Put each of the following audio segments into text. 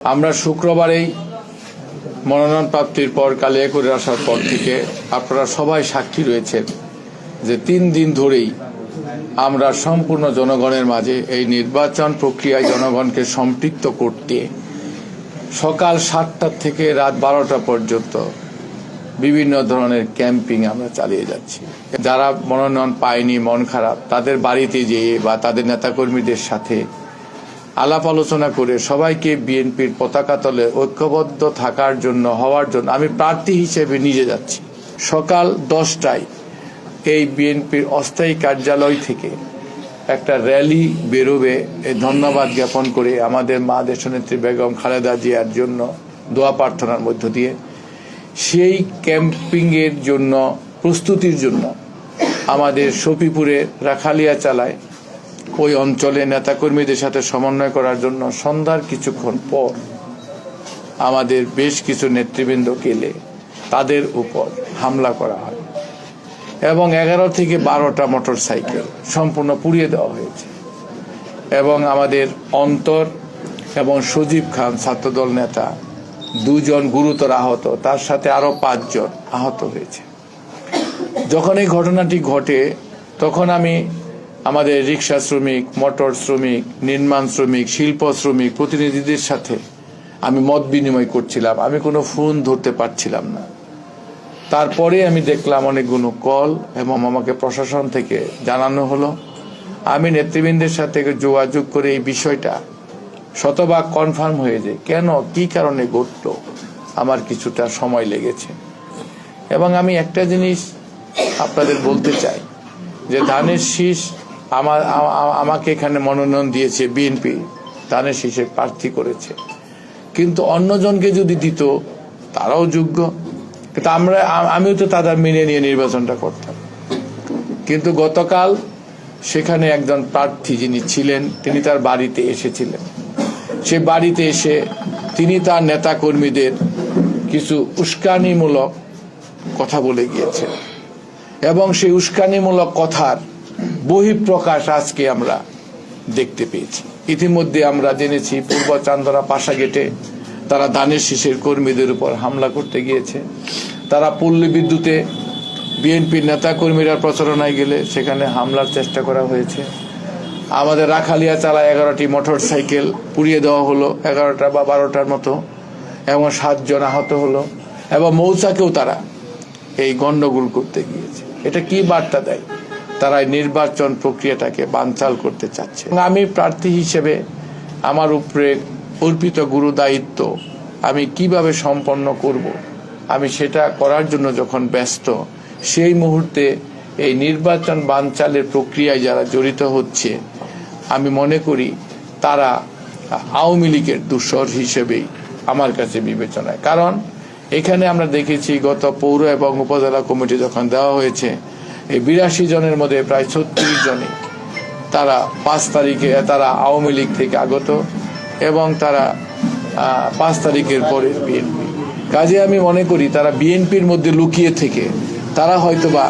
আমরা শুক্রবারেই মনোনয়ন প্রাপ্তির পর কালে করে আসার পর থেকে আপনারা সবাই সাক্ষী রয়েছেন যে তিন দিন ধরেই আমরা সম্পূর্ণ জনগণের মাঝে এই নির্বাচন প্রক্রিয়ায় জনগণকে সম্পৃক্ত করতে সকাল সাতটা থেকে রাত বারোটা পর্যন্ত বিভিন্ন ধরনের ক্যাম্পিং আমরা চালিয়ে যাচ্ছি। যারা মনোনয়ন পায়নি, মন খারাপ, তাদের বাড়িতে যেয়ে বা তাদের নেতাকর্মীদের সাথে আলাপ আলোচনা করে সবাইকে বিএনপির পতাকা তলে ঐক্যবদ্ধ থাকার জন্য, হওয়ার জন্য আমি প্রার্থী হিসেবে নিজে যাচ্ছি। সকাল দশটায় এই বিএনপির অস্থায়ী কার্যালয় থেকে একটা র্যালি বেরোবে। ধন্যবাদ জ্ঞাপন করে আমাদের মা দেশনেত্রী বেগম খালেদা জিয়ার জন্য দোয়া প্রার্থনার মধ্য দিয়ে সেই ক্যাম্পিংয়ের জন্য, প্রস্তুতির জন্য আমাদের সফিপুরে রাখালিয়া চালায় ওই অঞ্চলে নেতাকর্মীদের সাথে সমন্বয় করার জন্য সন্ধ্যার কিছুক্ষণ পর আমাদের বেশ কিছু নেতৃবৃন্দ কেলে তাদের উপর হামলা করা হয়। এবং এগারো থেকে বারোটা মোটর সাইকেল সম্পূর্ণ পুড়িয়ে দেওয়া হয়েছে। এবং আমাদের অন্তর এবং সজীব খান ছাত্রদল নেতা দুজন গুরুতর আহত, তার সাথে আরও পাঁচজন আহত হয়েছে। যখন এই ঘটনাটি ঘটে, তখন আমি আমাদের রিক্সা শ্রমিক, মোটর শ্রমিক, নির্মাণ শ্রমিক, শিল্প শ্রমিক প্রতিনিধিদের সাথে আমি মত বিনিময় করছিলাম। আমি কোনো ফোন ধরতে পারছিলাম না। তারপরে আমি দেখলাম অনেকগুলো কল এবং আমাকে প্রশাসন থেকে জানানো হলো। আমি নেতৃবৃন্দের সাথে যোগাযোগ করে এই বিষয়টা শতভাগ কনফার্ম হয়ে যায়। কেন? কি কারণে ঘটল? আমার কিছুটা সময় লেগেছে। এবং আমি একটা জিনিস আপনাদের বলতে চাই, যে ধানের শীষ আমার আমাকে এখানে মনোনয়ন দিয়েছে বিএনপি ধানের শেষে প্রার্থী করেছে। কিন্তু অন্যজনকে যদি দিত, তারাও যোগ্য। কিন্তু আমরা আমিও তো তাদের মেনে নিয়ে নির্বাচনটা করতাম। কিন্তু গতকাল সেখানে একজন প্রার্থী যিনি ছিলেন, তিনি তার বাড়িতে এসেছিলেন। সে বাড়িতে এসে তিনি তার নেতা কর্মীদের কিছু উস্কানিমূলক কথা বলে গিয়েছেন। এবং সেই উস্কানিমূলক কথার বহিঃপ্রকাশ আজকে আমরা দেখতে পেয়েছি। ইতিমধ্যে আমরা জেনেছি পূর্ব চান্দরা পাশা গেটে তারা দানের শীষের কর্মীদের উপর হামলা করতে গিয়েছে। তারা পল্লী বিদ্যুতে বিএনপির নেতা কর্মীরা প্রচারণায় গেলে সেখানে হামলার চেষ্টা করা হয়েছে। আমাদের রাখালিয়া চালা এগারোটি মোটর সাইকেল পুড়িয়ে দেওয়া হলো, এগারোটা বা বারোটার মতো, এবং সাতজন আহত হলো, এবং মৌচাকেও তারা এই গন্ডগোল করতে গিয়েছে। এটা কি বার্তা দেয়? তারা নির্বাচন প্রক্রিয়াটাকে বানচাল করতে চাচ্ছে। আমি প্রার্থী হিসেবে আমার উপরে অর্পিত গুরু দায়িত্ব, আমি কীভাবে সম্পন্ন করব, আমি সেটা করার জন্য যখন ব্যস্ত, সেই মুহূর্তে এই নির্বাচন বানচালের প্রক্রিয়ায় যারা জড়িত হচ্ছে, আমি মনে করি তারা আওয়ামী লীগের দূষর হিসেবেই আমার কাছে বিবেচনায়। কারণ এখানে আমরা দেখেছি গত পৌর এবং উপজেলা কমিটি যখন দেওয়া হয়েছে এই বিরাশি জনের মধ্যে প্রায় ছত্রিশ জনই তারা পাঁচ তারিখে, তারা আওয়ামী লীগ থেকে আগত এবং তারা পাঁচ তারিখের পরে বিএনপি। কাজে আমি মনে করি তারা বিএনপির মধ্যে লুকিয়ে থেকে তারা হয়তোবা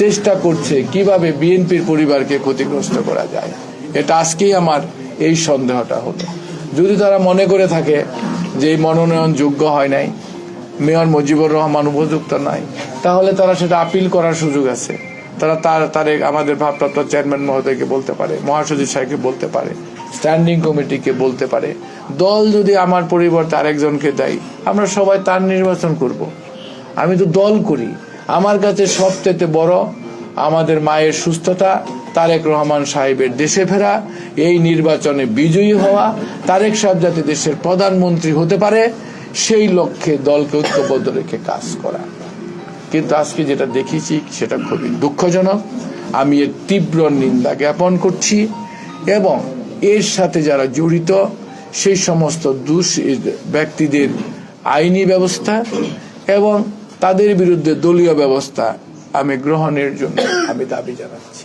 চেষ্টা করছে কীভাবে বিএনপির পরিবারকে ক্ষতিগ্রস্ত করা যায়। এটা আজকেই আমার এই সন্দেহটা হলো। যদি তারা মনে করে থাকে যে এই মনোনয়ন যোগ্য হয় নাই, মেয়র মুজিবুর রহমান উপযুক্ত নাই, তাহলে তারা সেটা আপিল করার সুযোগ আছে। তারা তার তারে আমাদের ভারপ্রাপ্ত চেয়ারম্যান মহোদয়কে বলতে পারে, মহাসচিব সাহেবকে বলতে পারে, স্ট্যান্ডিং কমিটিকে বলতে পারে। দল যদি আমার পরিবর্তে আরেকজনকে দেয়, আমরা সবাই তার নির্বাচন করব। আমি তো দল করি। আমার কাছে সবচেয়ে বড় আমাদের মায়ের সুস্থতা, তারেক রহমান সাহেবের দেশে ফেরা, এই নির্বাচনে বিজয়ী হওয়া, তারেক সাহেব যাতে দেশের প্রধানমন্ত্রী হতে পারে, সেই লক্ষ্যে দলকে ঐক্যবদ্ধ রেখে কাজ করা। কিন্তু আজকে যেটা দেখেছি, সেটা খুবই দুঃখজনক। আমি এর তীব্র নিন্দা জ্ঞাপন করছি এবং এর সাথে যারা জড়িত, সেই সমস্ত দুষ ব্যক্তিদের আইনি ব্যবস্থা এবং তাদের বিরুদ্ধে দলীয় ব্যবস্থা আমি গ্রহণের জন্য আমি দাবি জানাচ্ছি।